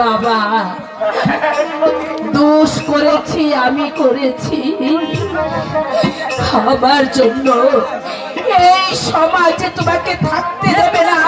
বাবা দোষ করেছি আমি করেছি। আমার জন্য এই সমাজে তোমাকে থাকতে দেবে না।